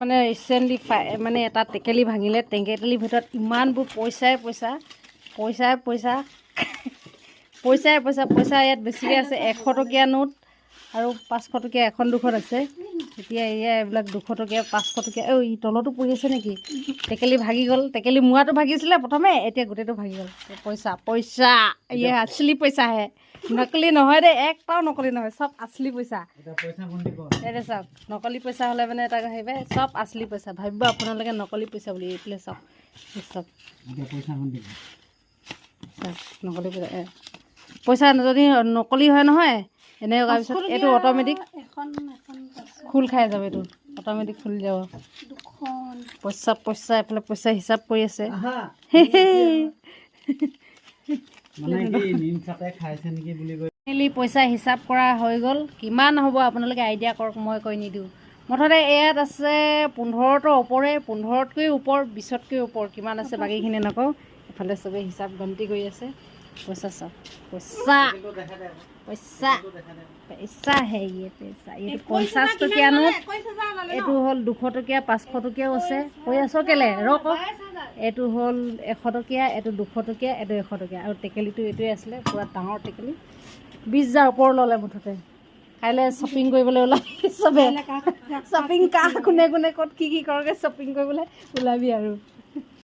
মানে ৰিচেণ্টলি মানে এটা টেকেলি ভাঙিলে টেকেলিৰ ভিতৰত ইমানবোৰ পইচাই পইচা পইচাই পইচা পইচাই পইচা পইচা ইয়াত বেছিকৈ আছে এশ টকীয়া নোট আৰু পাঁচশ টকীয়া এখন দুখন আছে। এতিয়া এয়া এইবিলাক দুশ টকীয়া পাঁচশ টকীয়া ঐ ই তলতো পৰি আছে নেকি? টেকেলি ভাগি গ'ল। টেকেলি মোৱাটো ভাগিছিলে প্ৰথমে এতিয়া গোটেইটো ভাগি গ'ল। পইচা পইচা ইয়ে আচলি পইচাহে। নকলি নহয় দেই একটাও নকলি নহয় চব আচলি পইচা। এইটো চাওক নকলি পইচা হ'লে মানে এটা ভাবিব চব আচলি পইচা। ভাবিব আপোনালোকে নকলি পইচা বুলি এইফালে চাওক এই চাওক এতিয়া নকলি পইচা পইচা যদি নকলি হয় নহয় এনেকৈ কৰাৰ পিছত এইটো অট'মেটিক খোল খাই যাব এইটো। অট'মেটিক খুলি যাব। পইচা পইচা এইফালে পইচা হিচাপ কৰি আছে। ফাইনেলি পইচা হিচাপ কৰা হৈ গ'ল। কিমান হ'ব আপোনালোকে আইডিয়া কৰক মই কৈ নিদিওঁ। মুঠতে ইয়াত আছে পোন্ধৰটোৰ ওপৰে পোন্ধৰতকৈ ওপৰ বিছতকৈ ওপৰ। কিমান আছে বাকীখিনি নকওঁ। এফালে চবেই হিচাপ গন্তি কৰি আছে। পইচা চাওক পইচা পইচা পইচা হেৰিয়ে পইচা এইটো পঞ্চাছ টকীয়া নোট এইটো হ'ল দুশ টকীয়া পাঁচশ টকীয়াও আছে। কৈ আছ কেলে? ৰক এইটো হ'ল এশ টকীয়া এইটো দুশ টকীয়া এইটো এশ টকীয়া। আৰু টেকেলিটো এইটোৱে আছিলে পূৰা ডাঙৰ টেকেলি। বিছ হাজাৰ ওপৰ ল'লে মুঠতে। কাইলৈ শ্বপিং কৰিবলৈ ওলাবি চবে। শ্বপিং কা কোনে কোনে ক'ত কি কি কৰগে শ্বপিং কৰিবলৈ ওলাবি আৰু।